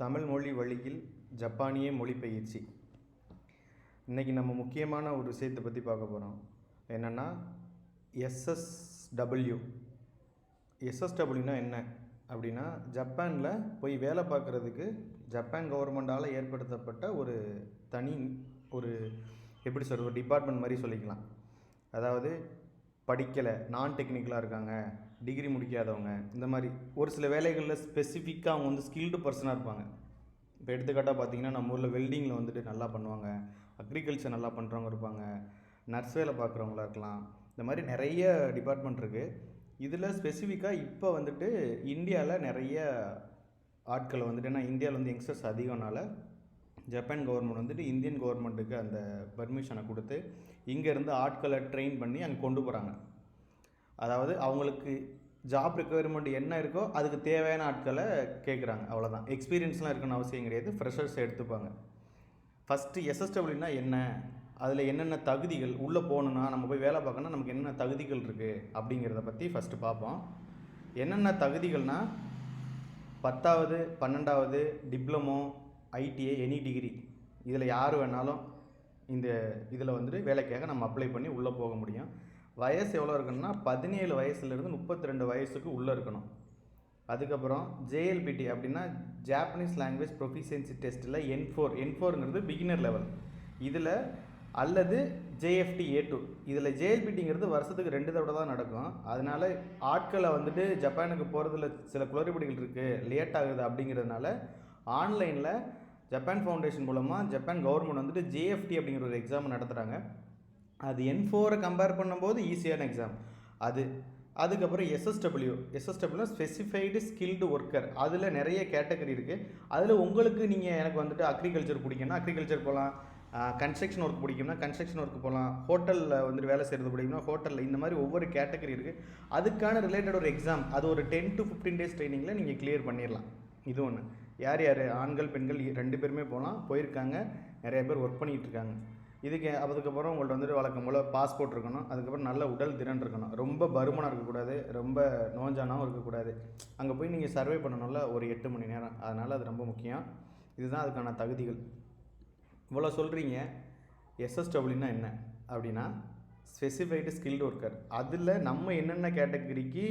தமிழ் மொழி வழியில் ஜப்பானிய பயிற்சி இன்றைக்கி நம்ம முக்கியமான ஒரு விஷயத்தை பற்றி பார்க்க போகிறோம் என்னென்னா எஸ்எஸ்டபிள்யூ எஸ்எஸ்டபிள்யூனா என்ன? அப்படின்னா ஜப்பானில் போய் வேலை பார்க்குறதுக்கு ஜப்பான் கவர்மெண்டால் ஏற்படுத்தப்பட்ட ஒரு தனி ஒரு எப்படி சொல்கிறது ஒரு டிபார்ட்மெண்ட் மாதிரி சொல்லிக்கலாம். அதாவது படிக்கலை நான் டெக்னிக்கலாக இருக்காங்க டிகிரி முடிக்காதவங்க இந்த மாதிரி ஒரு சில வேலைகளில் ஸ்பெசிஃபிக்காக அவங்க வந்து ஸ்கில்டு பர்சனாக இருப்பாங்க. இப்போ எடுத்துக்காட்டாக பார்த்தீங்கன்னா நம்ம ஊரில் வெல்டிங்கில் வந்துட்டு நல்லா பண்ணுவாங்க அக்ரிகல்ச்சர் நல்லா பண்ணுறவங்க இருப்பாங்க நர்ஸ் வேலை பார்க்குறவங்களா இருக்கலாம் இந்த மாதிரி நிறைய டிபார்ட்மெண்ட் இருக்குது இதில் ஸ்பெசிஃபிக்காக இப்போ வந்துட்டு இந்தியாவில் நிறைய ஆட்களை வந்துட்டு ஏன்னா இந்தியாவில் வந்து யங்ஸ்டர்ஸ் அதிகம்னால ஜப்பான் கவர்மெண்ட் வந்துட்டு இந்தியன் கவர்மெண்ட்டுக்கு அந்த பர்மிஷனை கொடுத்து இங்கேருந்து ஆட்களை ட்ரெயின் பண்ணி அங்கே கொண்டு போகிறாங்க அதாவது அவங்களுக்கு ஜாப் ரெக்குயர்மெண்ட் என்ன இருக்கோ அதுக்கு தேவையான ஆட்களை கேட்குறாங்க அவ்வளோதான் எக்ஸ்பீரியன்ஸ்லாம் இருக்கணும்னு அவசியம் கிடையாது. ஃப்ரெஷர்ஸ் எடுத்துப்பாங்க. ஃபஸ்ட்டு எஸ்எஸ்டபிள்யூனா என்ன? அதில் என்னென்ன தகுதிகள்? உள்ளே போகணுன்னா நம்ம போய் வேலை பார்க்கணுன்னா நமக்கு என்னென்ன தகுதிகள் இருக்குது அப்படிங்கிறத பற்றி ஃபஸ்ட்டு பார்ப்போம். என்னென்ன தகுதிகள்னால் பத்தாவது பன்னெண்டாவது டிப்ளமோ ஐடிஐ எனி டிகிரி இதில் யார் வேணாலும் இந்த இதில் வந்துட்டு வேலைக்காக நம்ம அப்ளை பண்ணி உள்ளே போக முடியும். வயசு எவ்வளோ இருக்கணும்னா பதினேழு வயசுலேருந்து முப்பத்தி ரெண்டு வயசுக்கு உள்ளே இருக்கணும். அதுக்கப்புறம் ஜேஎல்பிடி அப்படின்னா ஜாப்பனீஸ் லாங்குவேஜ் ப்ரொஃபிஷியன்சி டெஸ்ட்டில் என் ஃபோர் என் ஃபோருங்கிறது பிகினர் லெவல் இதில் அல்லது ஜேஎஃப்டி ஏ டூ இதில் ஜேஎல்பிடிங்கிறது வருஷத்துக்கு ரெண்டு தடவை தான் நடக்கும். அதனால் ஆட்களை வந்துட்டு ஜப்பானுக்கு போகிறதுல சில குளறுபடிகள் இருக்குது லேட் ஆகுது அப்படிங்கிறதுனால ஆன்லைனில் ஜப்பான் ஃபவுண்டேஷன் மூலமாக ஜப்பான் கவர்மெண்ட் வந்துட்டு ஜேஎஃப்டி அப்படிங்கிற ஒரு எக்ஸாம் நடத்துகிறாங்க அது என் ஃபோரை கம்பேர் பண்ணும்போது ஈஸியான எக்ஸாம் அது அதுக்கப்புறம் SSW SSW specified skilled worker அதில் நிறைய கேட்டகரி இருக்குது அதில் உங்களுக்கு நீங்கள் எனக்கு வந்துட்டு அக்ரிகல்ச்சர் பிடிக்கும்னா அக்ரிகல்ச்சர் போகலாம் கன்ஸ்ட்ரக்ஷன் ஒர்க் பிடிக்கும்னா கன்ஸ்ட்ரக்ஷன் ஒர்க் போகலாம் ஹோட்டலில் வந்துட்டு வேலை செய்கிறது பிடிக்கும்னா ஹோட்டலில் இந்த மாதிரி ஒவ்வொரு கேட்டகரி இருக்குது அதுக்கான ரிலேட்டட் ஒரு எக்ஸாம் அது ஒரு டென் டு ஃபிஃப்டீன் டேஸ் ட்ரைனிங்கில் நீங்கள் கிளியர் பண்ணிடலாம் இது ஒன்று யார் யார்? ஆண்கள் பெண்கள் ரெண்டு பேருமே போகலாம் போயிருக்காங்க. நிறைய பேர் ஒர்க் பண்ணிகிட்ருக்காங்க இதுக்கு அதுக்கப்புறம் உங்கள்ட்ட வந்துட்டு வழக்கம் போல் பாஸ்போர்ட் இருக்கணும். அதுக்கப்புறம் நல்ல உடல் திறன் இருக்கணும். ரொம்ப பருமனாக இருக்கக்கூடாது. ரொம்ப நோஞ்சானாகவும் இருக்கக்கூடாது. அங்கே போய் நீங்கள் சர்வே பண்ணணும்ல ஒரு எட்டு மணி நேரம். அதனால் அது ரொம்ப முக்கியம். இதுதான் அதுக்கான தகுதிகள். இவ்வளோ சொல்கிறீங்க எஸ்எஸ்டபிள்யூனா என்ன? அப்படின்னா ஸ்பெசிஃபைடு ஸ்கில்டு ஒர்க்கர் அதில் நம்ம என்னென்ன கேட்டகரிக்கு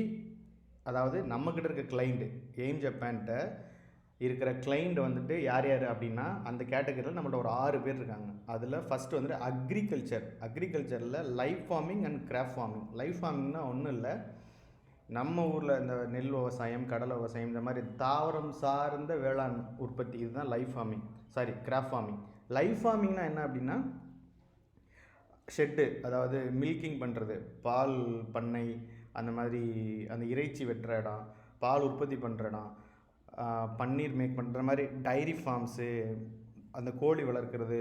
அதாவது நம்மக்கிட்ட இருக்க கிளைண்ட்டு எய்ம் ஜப்பான்கிட்ட இருக்கிற கிளைண்ட் வந்துட்டு யார் யார் அப்படின்னா அந்த கேட்டகரியில் நம்மள்ட்ட ஒரு ஆறு பேர் இருக்காங்க. அதில் ஃபஸ்ட்டு வந்துட்டு agriculture அக்ரிகல்ச்சரில் life farming and craft farming life ஃபார்மிங்னா ஒன்றும் இல்லை. நம்ம ஊரில் இந்த நெல் விவசாயம் கடலை விவசாயம் இந்த மாதிரி தாவரம் சார்ந்த வேளாண் உற்பத்தி. இதுதான் life farming sorry craft farming life ஃபார்மிங்னா என்ன அப்படின்னா ஷெட்டு அதாவது மில்கிங் பண்ணுறது பால் பண்ணை அந்த மாதிரி அந்த இறைச்சி வெட்டுற இடம் பால் உற்பத்தி பண்ணுற இடம் பன்னீர் மேக் பண்ணுற மாதிரி டைரி ஃபார்ம்ஸு அந்த கோழி வளர்க்குறது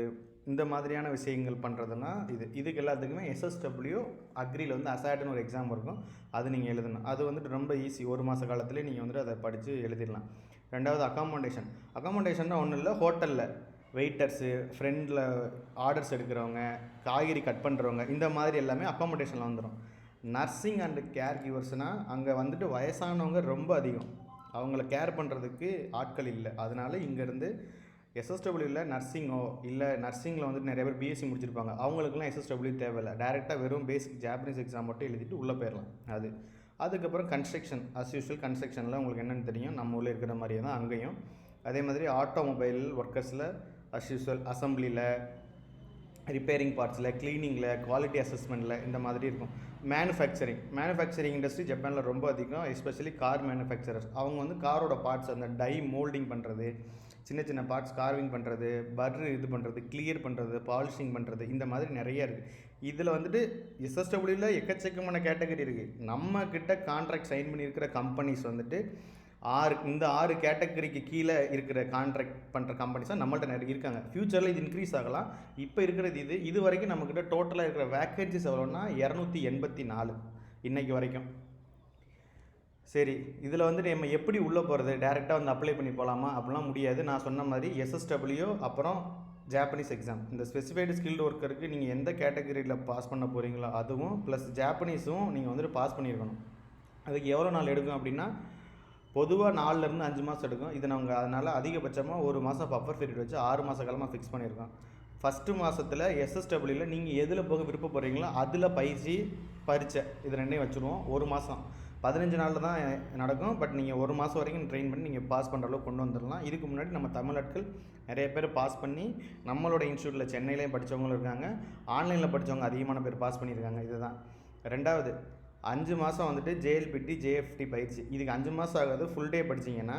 இந்த மாதிரியான விஷயங்கள் பண்ணுறதுனா இது இதுக்கு எல்லாத்துக்குமே எஸ்எஸ்டபிள்யூ அக்ரியில் வந்து அசாட்னு ஒரு எக்ஸாம் இருக்கும். அது நீங்கள் எழுதணும். அது வந்துட்டு ரொம்ப ஈஸி ஒரு மாத காலத்துலேயே நீங்கள் வந்துட்டு அதை படித்து எழுதிடலாம். ரெண்டாவது அக்காமடேஷன் அக்காமடேஷன்னா ஒன்றும் இல்லை. ஹோட்டலில் வெயிட்டர்ஸு ஃப்ரெண்டில் ஆர்டர்ஸ் எடுக்கிறவங்க காய்கறி கட் பண்ணுறவங்க இந்த மாதிரி எல்லாமே அக்காமடேஷனில் வந்துடும் நர்சிங் அண்டு கேர் கிவர்ஸ்னால் அங்கே வந்துட்டு வயசானவங்க ரொம்ப அதிகம். அவங்கள கேர் பண்ணுறதுக்கு ஆட்கள் இல்லை. அதனால் இங்கேருந்து எஸ்எஸ்டபிள்யூவில் நர்சிங்கோ இல்லை நர்சிங்கில் வந்துட்டு நிறைய பேர் பிஎஸ்சி முடிச்சிருப்பாங்க. அவங்களுக்குலாம் எஸ்எஸ்டபிள்யூ தேவையில்லை. டேரெக்டாக வெறும் பேசிக் ஜாப்பனீஸ் எக்ஸாம் மட்டும் எழுதிட்டு உள்ளே போயிடலாம். அது. அதுக்கப்புறம் கன்ஸ்ட்ரக்ஷன் அஸ் யூஷுவல் கன்ஸ்ட்ரக்ஷனில் உங்களுக்கு என்னென்னு தெரியும். நம்ம ஊரில் இருக்கிற மாதிரியே தான் அங்கேயும். அதே மாதிரி ஆட்டோமொபைல் ஒர்க்கர்ஸில் அஸ் யூஷுவல் அசம்பிளியில் ரிப்பேரிங் பார்ட்ஸில் க்ளீனிங்கில் குவாலிட்டி அசஸ்மெண்ட்டில் இந்த மாதிரி இருக்கும். மேனுஃபேக்சரிங் மேனுஃபேக்சரிங் இண்டஸ்ட்ரி ஜப்பானில் ரொம்ப அதிகம் எஸ்பெஷலி கார் மேனுஃபேக்சரர்ஸ் அவங்க வந்து காரோட பார்ட்ஸ் அந்த டை மோல்டிங் பண்ணுறது சின்ன சின்ன பார்ட்ஸ் கார்விங் பண்ணுறது பர் இது பண்ணுறது கிளியர் பண்ணுறது பாலிஷிங் பண்ணுறது இந்த மாதிரி நிறைய இருக்குது இதில் வந்துட்டு எஸ்எஸ்டபிள்யூவில் எக்கச்சக்கமான கேட்டகரி இருக்குது நம்ம கிட்ட கான்ட்ராக்ட் சைன் பண்ணியிருக்கிற கம்பெனிஸ் வந்துட்டு ஆறு இந்த ஆறு கேட்டகரிக்கு கீழே இருக்கிற கான்ட்ராக்ட் பண்ணுற கம்பெனிஸாக நம்மள்ட்ட நிறைய இருக்காங்க. ஃப்யூச்சரில் இது இன்க்ரீஸ் ஆகலாம். இப்போ இருக்கிறது இது இது வரைக்கும் நம்மக்கிட்ட டோட்டலாக இருக்கிற வேக்கன்சிஸ் எவ்வளோன்னா இரநூத்தி எண்பத்தி நாலு இன்றைக்கி வரைக்கும். சரி இதில் வந்து நம்ம எப்படி உள்ளே போகிறது டேரெக்டாக வந்து அப்ளை பண்ணி போகலாமா அப்படிலாம் முடியாது. நான் சொன்ன மாதிரி எஸ்எஸ்டபிள்யூ அப்புறம் ஜாப்பனீஸ் எக்ஸாம் இந்த ஸ்பெசிஃபைடு ஸ்கில்டு ஒர்க்கருக்கு நீங்கள் எந்த கேட்டகரியில் பாஸ் பண்ண போகிறீங்களோ அதுவும் ப்ளஸ் ஜாப்பனீஸும் நீங்கள் வந்துட்டு பாஸ் பண்ணியிருக்கணும். அதுக்கு எவ்வளோ நாள் எடுக்கும் அப்படின்னா பொதுவாக நாலுலேருந்து அஞ்சு மாதம் எடுக்கும். இது நாங்கள் அதனால் அதிகபட்சமாக ஒரு மாதம் பஃபர் பீரியட் வச்சு ஆறு மாத காலமாக ஃபிக்ஸ் பண்ணியிருக்கோம். ஃபஸ்ட்டு மாதத்தில் எஸ்எஸ்டபிள்யூவில் நீங்கள் எதில் போக விருப்பப்படுறீங்களோ அதில் பயிற்சி பரீட்சை இது ரெண்டையும் வச்சுருவோம். ஒரு மாதம் பதினஞ்சு நாளில் தான் நடக்கும். பட் நீங்கள் ஒரு மாதம் வரைக்கும் ட்ரெயின் பண்ணி நீங்கள் பாஸ் பண்ணுற அளவுக்கு கொண்டு வந்துடலாம் இதுக்கு முன்னாடி நம்ம தமிழ் ஆட்கள் நிறைய பேர் பாஸ் பண்ணி நம்மளோட இன்ஸ்டியூட்டில் சென்னையிலையும் படித்தவங்களும் இருக்காங்க. ஆன்லைனில் படித்தவங்க அதிகமான பேர் பாஸ் பண்ணியிருக்காங்க. இதுதான். ரெண்டாவது அஞ்சு மாதம் வந்துட்டு ஜேஎல்பிடி ஜேஎஃப்டி பயிற்சி. இதுக்கு அஞ்சு மாதம் ஆகாது ஃபுல் டே படிச்சிங்கன்னா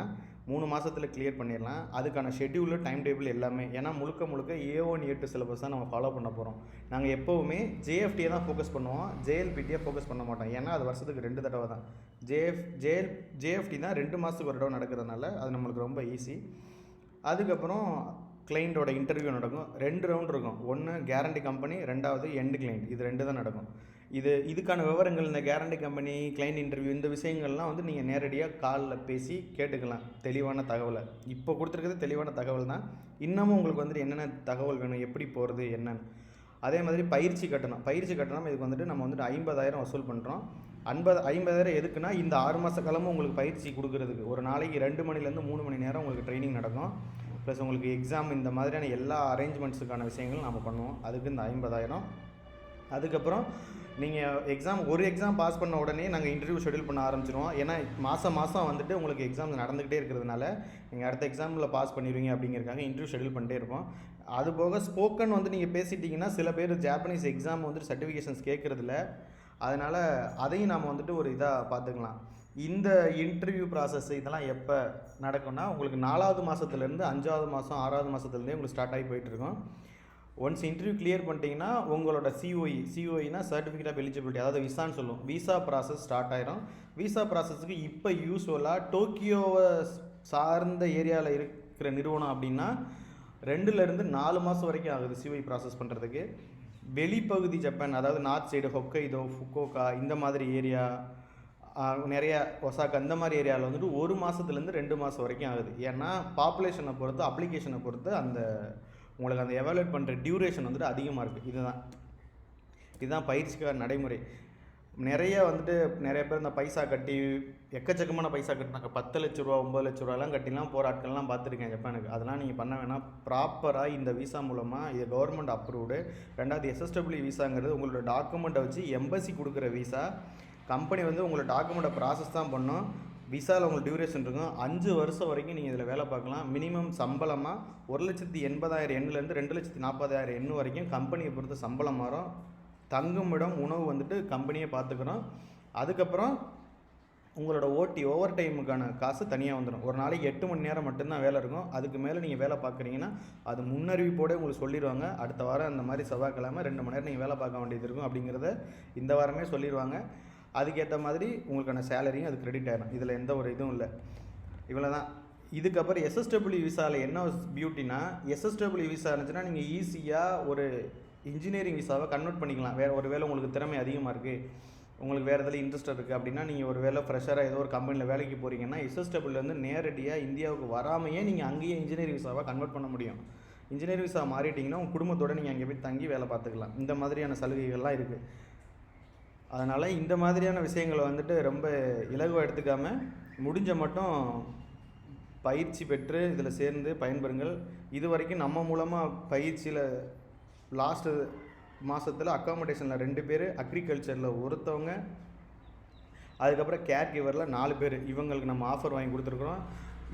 மூணு மாதத்தில் கிளியர் பண்ணிடலாம். அதுக்கான ஷெட்யூலு டைம் டேபிள் எல்லாமே. ஏன்னா முழுக்க முழுக்க A one A two syllabus தான் நம்ம ஃபாலோ பண்ண போகிறோம் நாங்கள் எப்போவுமே ஜேஎஃப்டியை தான் ஃபோக்கஸ் பண்ணுவோம். ஜேஎல்பிடியை ஃபோக்கஸ் பண்ண மாட்டோம். ஏன்னா அது வருஷத்துக்கு ரெண்டு தடவை தான். ஜேஎஃப் ஜேஎல் ஜேஎஃப்டி தான் ரெண்டு மாதத்துக்கு ஒரு தடவை நடக்கிறதுனால அது நம்மளுக்கு ரொம்ப ஈஸி அதுக்கப்புறம் கிளைண்ட்டோட இன்டர்வியூ நடக்கும். ரெண்டு ரவுண்ட் இருக்கும். ஒன்று கேரண்டி கம்பெனி ரெண்டாவது எண்டு கிளைண்ட் இது ரெண்டு தான் நடக்கும். இது இதுக்கான விவரங்கள் இந்த கேரண்டி கம்பெனி கிளைண்ட் இன்டர்வியூ இந்த விஷயங்கள்லாம் வந்து நீங்கள் நேரடியாக காலில் பேசி கேட்டுக்கலாம். தெளிவான தகவலை. இப்போ கொடுத்துருக்கிறது தெளிவான தகவல் தான். இன்னமும் உங்களுக்கு வந்துட்டு என்னென்ன தகவல் வேணும் எப்படி போகிறது என்னன்னு. அதே மாதிரி பயிற்சி கட்டணம். பயிற்சி கட்டணம் இதுக்கு வந்துட்டு நம்ம வந்துட்டு ஐம்பதாயிரம் வசூல் பண்ணுறோம் ஐம்பது ஐம்பதாயிரம் எதுக்குன்னா இந்த ஆறு மாத காலமும் உங்களுக்கு பயிற்சி கொடுக்குறதுக்கு. ஒரு நாளைக்கு ரெண்டு மணிலேருந்து மூணு மணி நேரம் உங்களுக்கு ட்ரைனிங் நடக்கும். ப்ளஸ் உங்களுக்கு எக்ஸாம் இந்த மாதிரியான எல்லா அரேஞ்ச்மெண்ட்ஸுக்கான விஷயங்களும் நம்ம பண்ணுவோம். அதுக்கு இந்த ஐம்பதாயிரம். அதுக்கப்புறம் நீங்கள் எக்ஸாம் ஒரு எக்ஸாம் பாஸ் பண்ண உடனே நாங்கள் இன்டர்வியூ ஷெடியூல் பண்ண ஆரம்பிச்சிருவோம். ஏன்னா மாதம் மாதம் வந்துட்டு உங்களுக்கு எக்ஸாம் நடந்துக்கிட்டே இருக்கிறதுனால நீங்கள் அடுத்த எக்ஸாமில் பாஸ் பண்ணிடுவீங்க அப்படிங்கிறக்காக இன்டர்வியூ ஷெடியூல் பண்ணிட்டே இருப்போம். அது போக ஸ்போக்கன் வந்து நீங்கள் பேசிட்டீங்கன்னா சில பேர் ஜாப்பனீஸ் எக்ஸாம் வந்துட்டு சர்டிஃபிகேஷன்ஸ் கேட்குறதில்ல. அதனால் அதையும் நாம் வந்துட்டு ஒரு இதாக பார்த்துக்கலாம் இந்த இன்டர்வியூ ப்ராசஸ் இதெல்லாம் எப்போ நடக்கும்னா உங்களுக்கு நாலாவது மாதத்துலேருந்து அஞ்சாவது மாதம் ஆறாவது மாதத்துலேருந்தே உங்களுக்கு ஸ்டார்ட் ஆகி போயிட்டுருக்கும் ஒன்ஸ் இன்டர்வியூ கிளியர் பண்ணிட்டீங்கன்னா உங்களோட சிஓஇ சிஓஇனா சர்டிஃபிகேட் ஆஃப் எலிஜிபிலிட்டி அதாவது விசான்னு சொல்லுவோம். விசா ப்ராசஸ் ஸ்டார்ட் ஆயிரும். விசா ப்ராசஸ்க்கு இப்போ யூஸ்வலாக டோக்கியோவை சார்ந்த ஏரியாவில் இருக்கிற நிறுவனம் அப்படின்னா ரெண்டுலேருந்து நாலு மாதம் வரைக்கும் ஆகுது சிஓஇ ப்ராசஸ் பண்ணுறதுக்கு வெளிப்பகுதி ஜப்பான் அதாவது நார்த் சைடு ஹொக்கைதோ ஃபுக்கோக்கா இந்த மாதிரி ஏரியா நிறைய ஒசாக்கா அந்த மாதிரி ஏரியாவில் வந்துட்டு ஒரு மாதத்துலேருந்து ரெண்டு மாதம் வரைக்கும் ஆகுது. ஏன்னா பாப்புலேஷனை பொறுத்து அப்ளிகேஷனை பொறுத்து அந்த உங்களுக்கு அந்த எவாலுவேட் பண்ணுற டியூரேஷன் வந்துட்டு அதிகமாக இருக்குது இதுதான். இதுதான் பயிற்சிக்கான நடைமுறை. நிறைய வந்துட்டு நிறைய பேர் இந்த பைசா கட்டி எக்கச்சக்கமான பைசா கட்டினாங்க. பத்து லட்ச ரூபா ஒம்பது லட்ச ரூபாலாம் கட்டிலாம் போகிற ஆட்கள்லாம் பார்த்துருக்கேன் ஜப்பானுக்கு. அதெல்லாம் நீங்கள் பண்ண வேணாம். ப்ராப்பராக இந்த விசா மூலமாக இது கவர்மெண்ட் அப்ரூவ்டு ரெண்டாவது எஸ்எஸ்டபிள்யூ விசாங்கிறது உங்களோட டாக்குமெண்ட்டை வச்சு எம்பசி கொடுக்குற விசா கம்பெனி வந்து உங்களோட டாக்குமெண்ட்டை ப்ராசஸ் தான் பண்ணும். விசாவில் உங்களுக்கு டியூரேஷன் இருக்கும். அஞ்சு வருஷம் வரைக்கும் நீங்கள் இதில் வேலை பார்க்கலாம். மினிமம் சம்பளமாக ஒரு லட்சத்தி எண்பதாயிரம் எண்ணுலேருந்து ரெண்டு லட்சத்தி நாற்பதாயிரம் எண்ணு வரைக்கும் கம்பெனியை பொறுத்து சம்பளம் மாறும். தங்குமிடம் உணவு வந்துட்டு கம்பெனியை பார்த்துக்கிறோம் அதுக்கப்புறம் உங்களோட ஓட்டி ஓவர் டைமுக்கான காசு தனியாக வந்துடும் ஒரு நாளைக்கு எட்டு மணி நேரம் மட்டும்தான் வேலை இருக்கும். அதுக்கு மேலே நீங்கள் வேலை பார்க்குறீங்கன்னா அது முன்னறிவிப்போடு உங்களுக்கு சொல்லிடுவாங்க. அடுத்த வாரம் அந்த மாதிரி செவ்வாய்க்கிழமை ரெண்டு மணி நேரம் நீங்கள் வேலை பார்க்க வேண்டியது இருக்கும் அப்படிங்கிறத இந்த வாரமே சொல்லிடுவாங்க. அதுக்கேற்ற மாதிரி உங்களுக்கான சேலரியும் அது கிரெடிட் ஆகிடும் இதில் எந்த ஒரு இதுவும் இல்லை. இவ்வளோ தான் இதுக்கப்புறம் எஸ்எஸ்டபிள்யூ விசாவில் என்ன பியூட்டினா எஸ்எஸ்டபிள்யூ விசா இருந்துச்சுன்னா நீங்கள் ஈஸியாக ஒரு இன்ஜினியரிங் விசாவை கன்வெர்ட் பண்ணிக்கலாம். வேறு ஒரு வேளை உங்களுக்கு திறமை அதிகமாக இருக்குது உங்களுக்கு வேறு எதில் இன்ட்ரெஸ்ட் இருக்குது அப்படின்னா நீங்கள் ஒரு வேலை ஃப்ரெஷராக ஏதோ ஒரு கம்பெனியில் வேலைக்கு போகிறீங்கன்னா எஸ்எஸ்டபிள்லேருந்து நேரடியாக இந்தியாவுக்கு வராமையே நீங்கள் அங்கேயே இன்ஜினியரிங் விசாவை கன்வெர்ட் பண்ண முடியும். இன்ஜினியரிங் விசா மாறிட்டிங்கன்னா உங்கள் குடும்பத்தோடு நீங்கள் அங்கே போய் தங்கி வேலை பார்த்துக்கலாம். இந்த மாதிரியான சலுகைகள்லாம் இருக்குது அதனால் இந்த மாதிரியான விஷயங்களை வந்துட்டு ரொம்ப இலகுவாக எடுத்துக்காமல் முடிஞ்ச மட்டும் பயிற்சி பெற்று இதில் சேர்ந்து பயன்பெறுங்கள். இது வரைக்கும் நம்ம மூலமாக பயிற்சியில் லாஸ்ட்டு மாதத்தில் அக்காமடேஷனில் ரெண்டு பேர் அக்ரிகல்ச்சரில் ஒருத்தவங்க அதுக்கப்புறம் கேர் கிவரில் நாலு பேர். இவங்களுக்கு நம்ம ஆஃபர் வாங்கி கொடுத்துருக்குறோம்.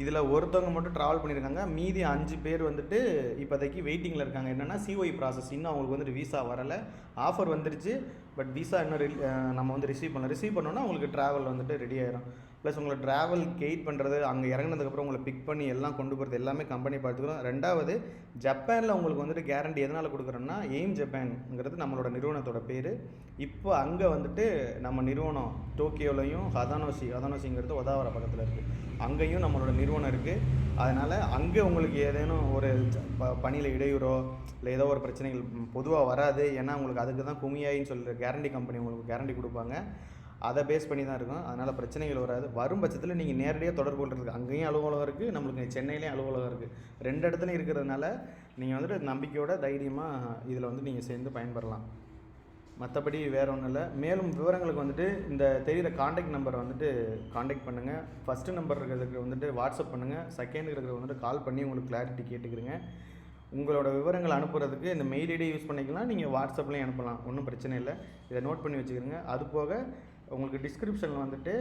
இதில் ஒருத்தவங்க மட்டும் ட்ராவல் பண்ணியிருக்காங்க. மீதி அஞ்சு பேர் வந்துட்டு இப்போதைக்கு வெயிட்டிங்கில் இருக்காங்க. என்னென்னா சிஒய் ப்ராசஸ் இன்னும் அவங்களுக்கு வந்துட்டு விசா வரலை. ஆஃபர் வந்துருச்சு. பட் விசா இன்னும் நம்ம வந்து ரிசீவ் பண்ணல. ரிசீவ் பண்ணோன்னா உங்களுக்கு ட்ராவல் வந்துட்டு ரெடி ஆயிரும். ப்ளஸ் உங்களை ட்ராவல் கெயிட் பண்ணுறது அங்கே இறங்கினதுக்கப்புறம் உங்களை பிக் பண்ணி எல்லாம் கொண்டு போகிறது எல்லாமே கம்பெனி பார்த்துக்கிறோம் ரெண்டாவது ஜப்பானில் உங்களுக்கு வந்துட்டு கேரண்டி எதனால் கொடுக்குறோன்னா எய்ம் ஜப்பான்ங்கிறது நம்மளோட நிறுவனத்தோட பேர். இப்போ அங்கே வந்துட்டு நம்ம நிறுவனம் டோக்கியோலையும் ஹதானோசி ஹதானோசிங்கிறது ஒதாவர பக்கத்தில் இருக்குது அங்கேயும் நம்மளோட நிறுவனம் இருக்குது அதனால் அங்கே உங்களுக்கு ஏதேனும் ஒரு ப பணியில் இடையூறோ இல்லை ஏதோ ஒரு பிரச்சனைகள் பொதுவாக வராது. ஏன்னா உங்களுக்கு அதுக்கு தான் குமியாயின்னு சொல்கிற கேரண்டி கம்பெனி உங்களுக்கு கேரண்டி கொடுப்பாங்க. அதை பேஸ் பண்ணி தான் இருக்கும். அதனால் பிரச்சனைகள் வராது. வரும் பட்சத்தில் நீங்கள் நேரடியாக தொடர்பு கொள்றதுக்கு அங்கேயும் அலுவலகம் இருக்குது நம்மளுக்கு சென்னையிலேயும் அலுவலகம் இருக்குது ரெண்டு இடத்துலையும் இருக்கிறதுனால நீங்கள் வந்துட்டு நம்பிக்கையோட தைரியமாக இதில் வந்து நீங்கள் சேர்ந்து பயன்பெறலாம். மற்றபடி வேற ஒன்றும் இல்லை. மேலும் விவரங்களுக்கு வந்துட்டு இந்த தெரிகிற காண்டாக்ட் நம்பரை வந்துட்டு காண்டாக்ட் பண்ணுங்கள் ஃபஸ்ட்டு நம்பர் இருக்கிறதுக்கு வந்துட்டு வாட்ஸ்அப் பண்ணுங்கள் செகண்ட் இருக்கிறதுக்கு வந்துட்டு கால் பண்ணி உங்களுக்கு கிளாரிட்டி கேட்டுக்கிறேங்க. உங்களோட விவரங்கள் அனுப்புறதுக்கு இந்த மெயில் ஐடி யூஸ் பண்ணிக்கலாம். நீங்கள் வாட்ஸ்அப்லேயும் அனுப்பலாம். ஒன்றும் பிரச்சனை இல்லை. இதை நோட் பண்ணி வச்சுக்கிறங்க அது போக உங்களுக்கு டிஸ்கிரிப்ஷனில் வந்துட்டு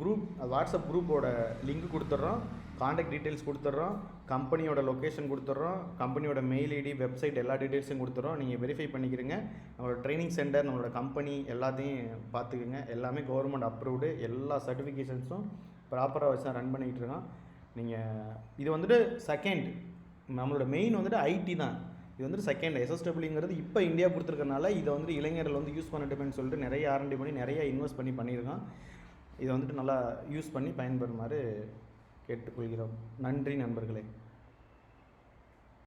குரூப் வாட்ஸ்அப் குரூப்போட லிங்க் கொடுத்துட்றோம். காண்டாக்ட் டீட்டெயில்ஸ் கொடுத்துட்றோம். கம்பெனியோட லொக்கேஷன் கொடுத்துட்றோம். கம்பெனியோட மெயில் ஐடி வெப்சைட் எல்லா டீட்டெயில்ஸும் கொடுத்துட்றோம். நீங்கள் வெரிஃபை பண்ணிக்கிறீங்க நம்மளோட ட்ரைனிங் சென்டர் நம்மளோட கம்பெனி எல்லாத்தையும் பார்த்துக்குங்க. எல்லாமே கவர்மெண்ட் அப்ரூவ்டு எல்லா சர்டிஃபிகேஷன்ஸும் ப்ராப்பராக வச்சு தான் ரன் பண்ணிக்கிட்டு இருக்கோம். நீங்கள் இது வந்துட்டு செகண்ட் நம்மளோட மெயின் வந்துட்டு ஐடி தான். இது வந்துட்டு செகண்ட் எஸ்எஸ்டபிள்யூங்கிறது இப்போ இந்தியா கொடுத்துருக்கறனால இதை வந்துட்டு இளைஞர்கள் வந்து யூஸ் பண்ணட்டுமேன்னு சொல்லிட்டு நிறைய ஆரண்டி பண்ணி நிறைய இன்வெஸ்ட் பண்ணி பண்ணியிருக்கான். இதை வந்துட்டு நல்லா யூஸ் பண்ணி பயன்பெறுமாறு கேட்டுக்கொள்கிறோம். நன்றி நண்பர்களே.